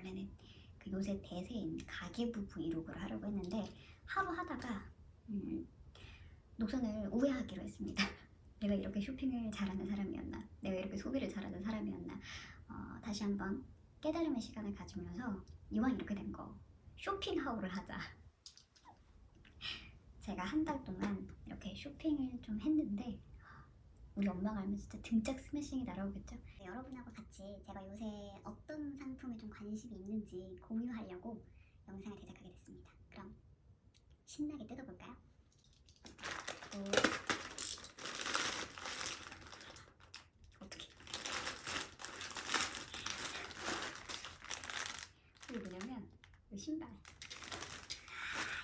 원래는 그 요새 대세인 가계부 브이로그를 하려고 했는데 하루 하다가 음, 노선을 우회하기로 했습니다. 내가 이렇게 쇼핑을 잘하는 사람이었나? 내가 이렇게 소비를 잘하는 사람이었나? 어, 다시 한번 깨달음의 시간을 가지면서 이왕 이렇게 된 거 쇼핑 하울을 하자. 제가 한 달 동안 이렇게 쇼핑을 좀 했는데 우리 엄마가 알면 진짜 등짝 스매싱이 날아오겠죠? 네, 여러분하고 같이 제가 요새 어떤 상품에 좀 관심이 있는지 공유하려고 영상을 제작하게 됐습니다. 그럼 신나게 뜯어볼까요? 오. 이게 뭐냐면 이 신발. 아,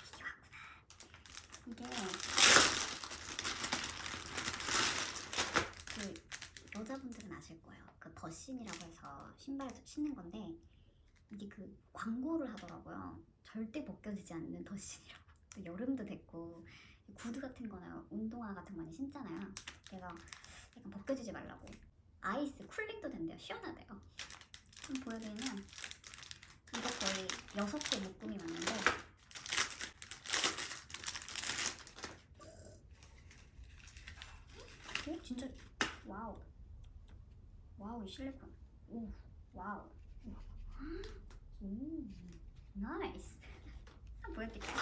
이게 왔구나. 이게 그 여자분들은 아실 거예요. 그 버신이라고 해서 신발 신는 건데 이게 그 광고를 하더라고요. 절대 벗겨지지 않는 더신이라고. 또 여름도 됐고 구두 같은 거나 운동화 같은 거 많이 신잖아요. 그래서 약간 벗겨지지 말라고. 아이스 쿨링도 된대요. 시원하대요. 좀 보여드리면 이거 거의 여섯 개 묶음이 맞는데 오 진짜 와우 와우 이 실리콘. 오 와우. 오 나이스. 한번 보여드릴게요.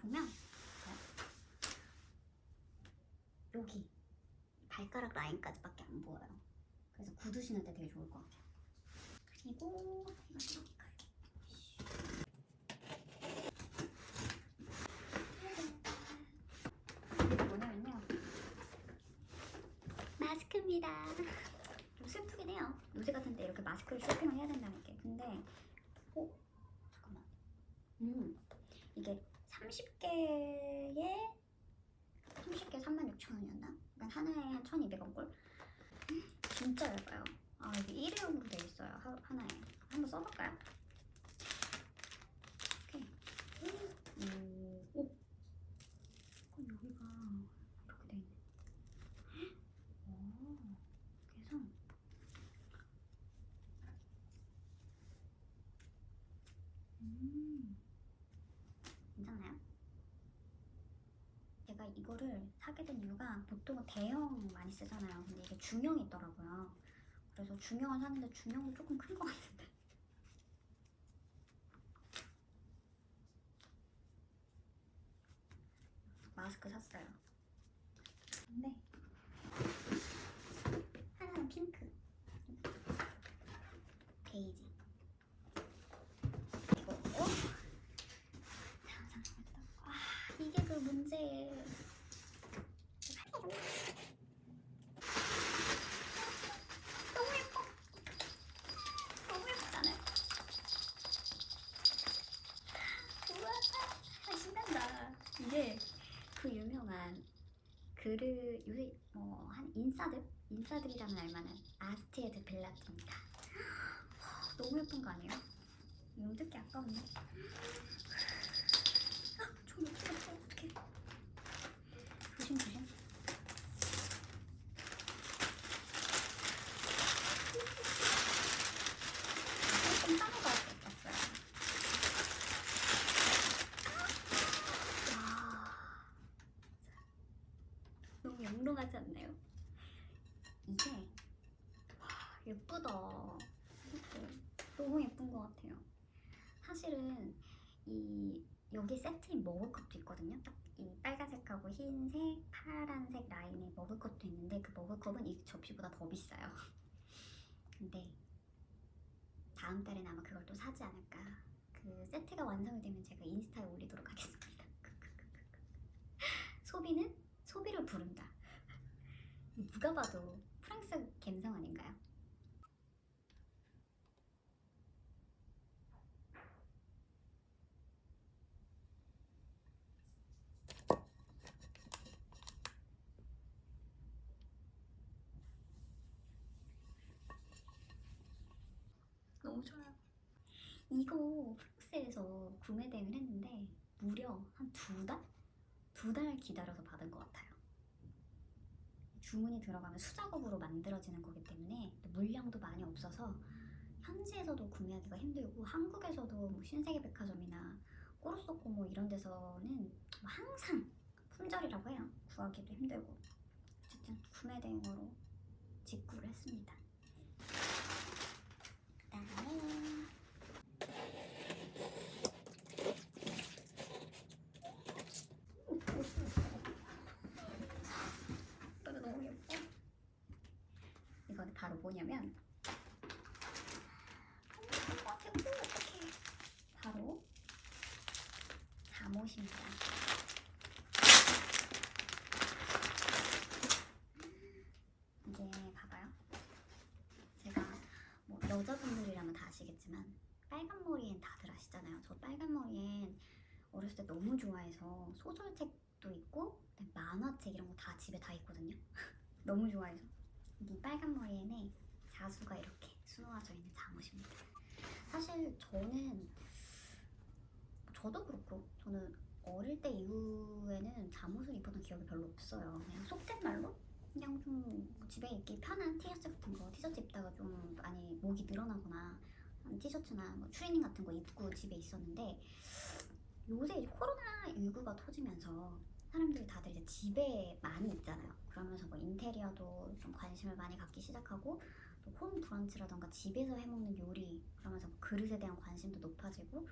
보면 여기 발가락 라인까지밖에 안 보여요. 그래서 구두 신을 때 되게 좋을 것 같아요. 그리고 이렇게 갈게요 이게 뭐냐면요 마스크입니다. 좀 슬프긴 해요. 요새 같은데 이렇게 마스크를 쇼핑을 해야 된다는 게. 근데 어? 잠깐만. 음. 이게 30개에 30개 36,000원이었나? 그러니까 하나에 한 1,200원 꼴? 진짜 얇아요. 아 이게 일회용으로 되어 있어요. 하, 하나에. 한번 써볼까요? 오케이 오, 오. 어, 여기가 이렇게 돼 있네 오, 그래서 음 괜찮나요? 이거를 사게 된 이유가 보통은 대형 많이 쓰잖아요. 근데 이게 중형이 있더라고요. 그래서 중형을 사는데 중형도 조금 큰 것 같은데. 마스크 샀어요. 근데 하나는 핑크, 베이지. 이거고요. 잠깐만. 아 이게 그 문제예요. 너무 예뻐. 너무 예쁘잖아요. 우와, 아, 신난다. 이게 그 유명한 그르 요새 뭐한 인싸들 인싸들이라면 알만한 아스티에드 벨라티입니다. 너무 예쁜 거 아니에요? 이거 뜯기 아까운데. 너무 영롱하지 않나요? 이게 와 예쁘다 이것도 너무 예쁜 것 같아요 사실은 이 여기 세트인 머그컵도 있거든요. 딱 이 빨간색하고 흰색, 파란색 라인의 머그컵도 있는데 그 머그컵은 이 접시보다 더 비싸요. 근데 다음 달엔 아마 그걸 또 사지 않을까. 그 세트가 완성이 되면 제가 인스타에 올리도록 하겠습니다. 소비는 소비를 부른다. 누가 봐도 프랑스 감성 아닌가요? 너무 좋아요. 이거 프랑스에서 구매 대행을 했는데 무려 한 두 달? 두 달 기다려서 받은 것 같아요. 주문이 들어가면 수작업으로 만들어지는 거기 때문에 물량도 많이 없어서 현지에서도 구매하기가 힘들고 한국에서도 뭐 신세계 백화점이나 꼬르소코 뭐 이런 데서는 뭐 항상 품절이라고 해요. 구하기도 힘들고 어쨌든 구매 대행으로 직구를 했습니다. 그다음에 이거도 너무 예뻐. 이거는 바로 뭐냐면. 바로 잠옷입니다. 이게 봐봐요. 제가 뭐 여자분들이라면 다 아시겠지만 빨간 머리엔 다들 아시잖아요. 저 빨간 머리엔 어렸을 때 너무 좋아해서 소설책도 있고 그다음에 만화책 이런 거 다 집에 다 있거든요. 너무 좋아해서 이 빨간 머리에는 자수가 이렇게 수놓아져 있는 잠옷입니다. 사실 저는 저도 그렇고 저는 어릴 때 이후에는 잠옷을 입었던 기억이 별로 없어요. 그냥 속된 말로 그냥 좀 집에 입기 편한 티셔츠 같은 거 티셔츠 입다가 좀 많이 목이 늘어나거나 티셔츠나 뭐 추리닝 같은 거 입고 집에 있었는데 요새 코로나 19가 터지면서 사람들이 다들 이제 집에 많이 있잖아요. 그러면서 뭐 인테리어도 좀 관심을 많이 갖기 시작하고 또 홈 브런치라던가 집에서 해먹는 요리 그러면서 뭐 그릇에 대한 관심도 높아지고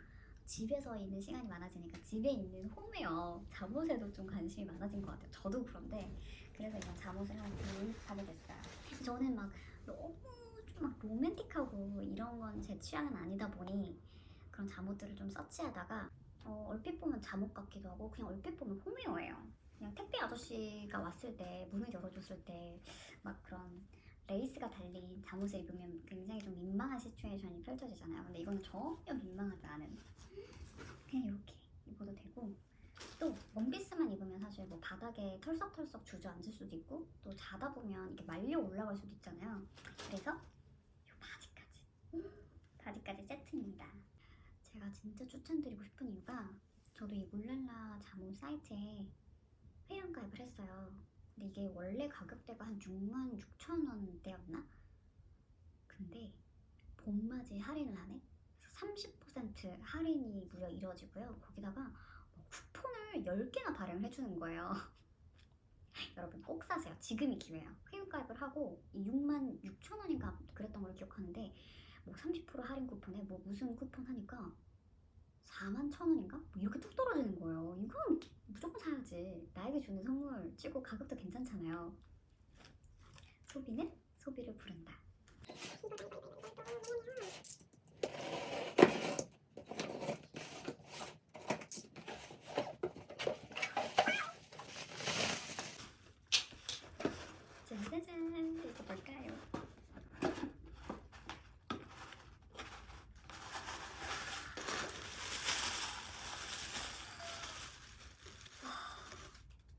집에서 있는 시간이 많아지니까 집에 있는 홈웨어 잠옷에도 좀 관심이 많아진 것 같아요. 저도 그런데 그래서 이런 잠옷을 구입하게 됐어요. 저는 막 너무 좀 막 로맨틱하고 이런 건 제 취향은 아니다 보니 그런 잠옷들을 좀 서치하다가 어, 얼핏 보면 잠옷 같기도 하고 그냥 얼핏 보면 홈웨어예요. 그냥 택배 아저씨가 왔을 때 문을 열어줬을 때 막 그런 레이스가 달린 잠옷을 입으면 굉장히 좀 민망한 시츄에이션이 펼쳐지잖아요. 근데 이거는 전혀 민망하지 않은 그냥 이렇게 입어도 되고 또 원피스만 입으면 사실 뭐 바닥에 털썩털썩 주저앉을 수도 있고 또 자다 보면 이렇게 말려 올라갈 수도 있잖아요. 그래서 이 바지까지 바지까지 세트입니다. 제가 진짜 추천드리고 싶은 이유가 저도 이 몰랄라 잠옷 사이트에 회원가입을 했어요. 근데 이게 원래 가격대가 한 6만 6천 원대였나? 근데 봄맞이 할인을 하네? 그래서 30% 할인이 무려 이루어지고요. 거기다가 뭐 쿠폰을 10개나 발행을 해주는 거예요. 여러분 꼭 사세요. 지금이 기회예요. 회원가입을 하고 이 6만 6천 원인가 그랬던 걸 기억하는데 뭐 30% 할인 쿠폰에 뭐 무슨 쿠폰 하니까 4만 천 원인가? 뭐 이렇게 뚝 떨어지는 거예요. 이건 무조건 사야지. 나에게 주는 선물 치고 가격도 괜찮잖아요. 소비는 소비를 부른다. 짜자잔, 이거 뭘까요?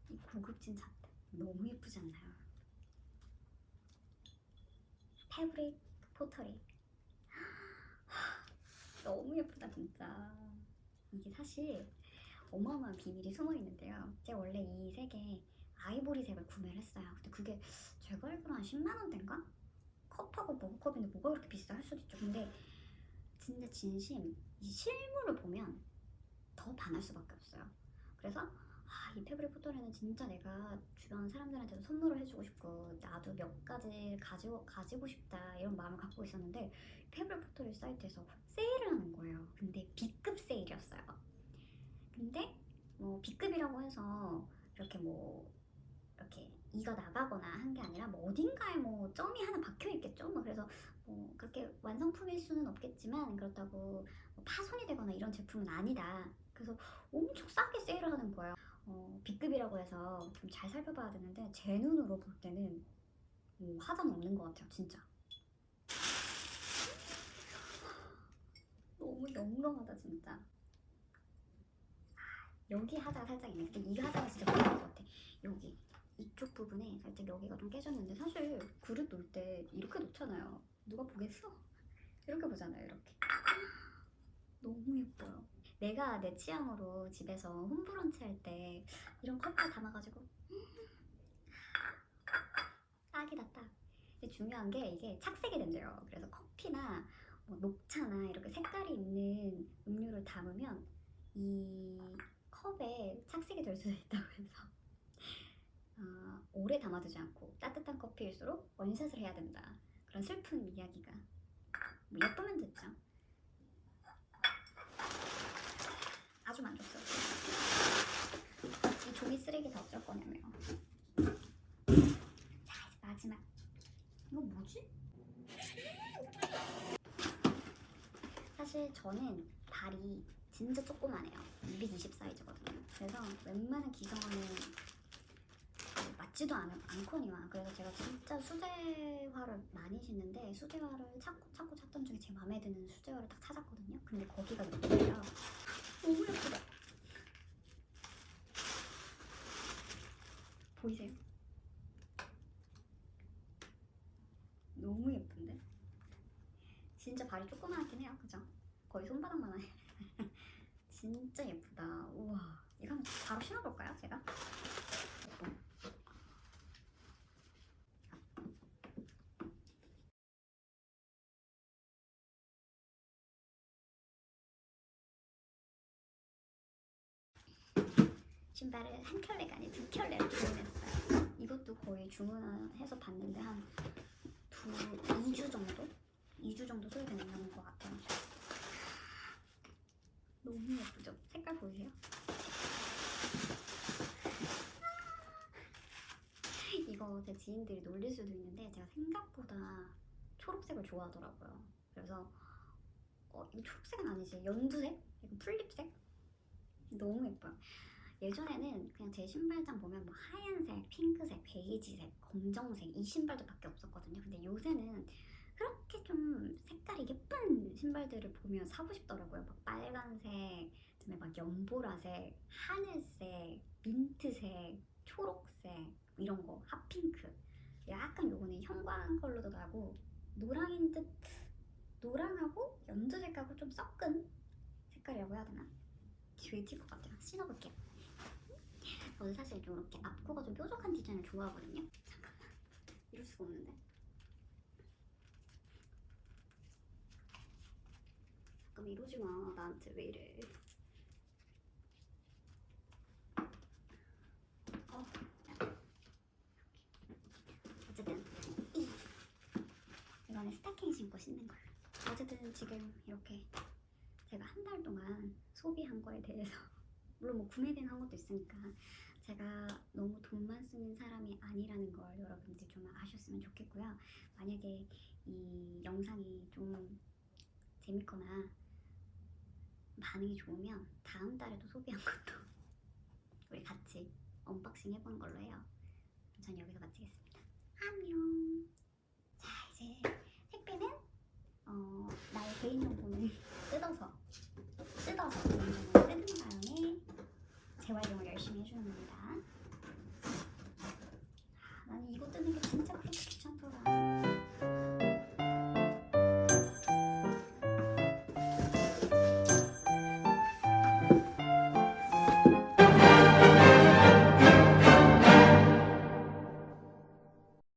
이 고급진 잡담 너무 예쁘지 않나요? 패브릭 포터리 너무 예쁘다 진짜. 이게 사실 어마어마한 비밀이 숨어 있는데요. 제가 원래 이 색에 아이보리색을 구매를 했어요. 근데 그게 제가 알기로 한 10만 원대인가? 컵하고 머그컵인데 뭐가 그렇게 비싸 할 수도 있죠. 근데 진짜 진심 이 실물을 보면 더 반할 수밖에 없어요. 그래서 아, 이 패브릭 포터리는 진짜 내가 주변 사람들한테도 선물을 해주고 싶고 나도 몇 가지 가지고 가지고 싶다 이런 마음을 갖고 있었는데 패브릭 포터리 사이트에서 세일을 하는 거예요. 근데 B급 세일이었어요. 근데 뭐 B급이라고 해서 이렇게 뭐 이렇게 이가 나가거나 한 게 아니라 뭐 어딘가에 뭐 점이 하나 박혀 있겠죠. 뭐 그래서 뭐 그렇게 완성품일 수는 없겠지만 그렇다고 뭐 파손이 되거나 이런 제품은 아니다. 그래서 엄청 싸게 세일을 하는 거예요. 어, B급이라고 해서 좀 잘 살펴봐야 되는데 제 눈으로 볼 때는 음, 하자는 없는 것 같아요, 진짜. 너무 영롱하다, 진짜. 아, 여기 하자가 살짝 있네. 근데 이 하자가 진짜 보이는 것 같아. 여기 이쪽 부분에 살짝 여기가 좀 깨졌는데 사실 그릇 놓을 때 이렇게 놓잖아요. 누가 보겠어? 이렇게 보잖아요, 이렇게. 너무 예뻐요. 내가 내 취향으로 집에서 홈브런치 할 때 이런 컵을 담아가지고 근데 중요한 게 이게 착색이 된대요. 그래서 커피나 뭐 녹차나 이렇게 색깔이 있는 음료를 담으면 이 컵에 착색이 될 수도 있다고 해서 어, 오래 담아두지 않고 따뜻한 커피일수록 원샷을 해야 된다. 그런 슬픈 이야기가 뭐 예쁘면 됐죠. 아주 만족스럽어요. 이 종이 쓰레기 다 어쩔 거냐며. 자 이제 마지막. 이거 뭐지? 사실 저는 발이 진짜 조그만해요. 220 사이즈거든요. 그래서 웬만한 기성화는 맞지도 않, 않거니와 그래서 제가 진짜 수제화를 많이 신는데 수제화를 찾고 찾고 찾던 중에 제 마음에 드는 수제화를 딱 찾았거든요. 근데 거기가 너무예요. 너무 예쁘다. 보이세요? 너무 예쁜데? 진짜 발이 조그맣긴 해요, 그죠? 거의 손바닥만 해. 진짜 예쁘다. 우와. 이거 한번 바로 신어볼까요, 제가? 신발을 한 켤레가 아니라 두 켤레를 주문했어요. 이것도 거의 주문해서 봤는데 한 두, 2주 정도? 2주 정도 소요되는 것 같아요. 너무 예쁘죠? 색깔 보이세요? 이거 제 지인들이 놀릴 수도 있는데 제가 생각보다 초록색을 좋아하더라고요. 그래서 어, 이거 초록색은 아니지 연두색? 약간 풀립색? 너무 예뻐요. 예전에는 그냥 제 신발장 보면 뭐 하얀색, 핑크색, 베이지색, 검정색 이 신발들밖에 없었거든요. 근데 요새는 그렇게 좀 색깔이 예쁜 신발들을 보면 사고 싶더라고요. 막 빨간색, 그다음에 막 연보라색, 하늘색, 민트색, 초록색 이런 거, 핫핑크. 약간 요거는 형광 컬러도 나고 노랑인 듯 노랑하고 연두색하고 좀 섞은 색깔이라고 해야 되나? 되게 튈것 같아요. 신어볼게요. 저는 사실 좀 이렇게 앞코가 좀 뾰족한 디자인을 좋아하거든요. 잠깐만. 이럴 수가 없는데. 잠깐만 이러지 마. 나한테 왜 이래. 어. 어쨌든 이 이거는 스타킹 신고 신는 걸로. 어쨌든 지금 이렇게 제가 한 달 동안 소비한 거에 대해서 물론 뭐 구매된 한 것도 있으니까 제가 너무 돈만 쓰는 사람이 아니라는 걸 여러분들이 좀 아셨으면 좋겠고요. 만약에 이 영상이 좀 재밌거나 반응이 좋으면 다음 달에도 소비한 것도 우리 같이 언박싱 해보는 걸로 해요. 전 여기서 마치겠습니다. 안녕. 자 이제 택배는 어, 나의 개인정보는 뜯어서 뜯어서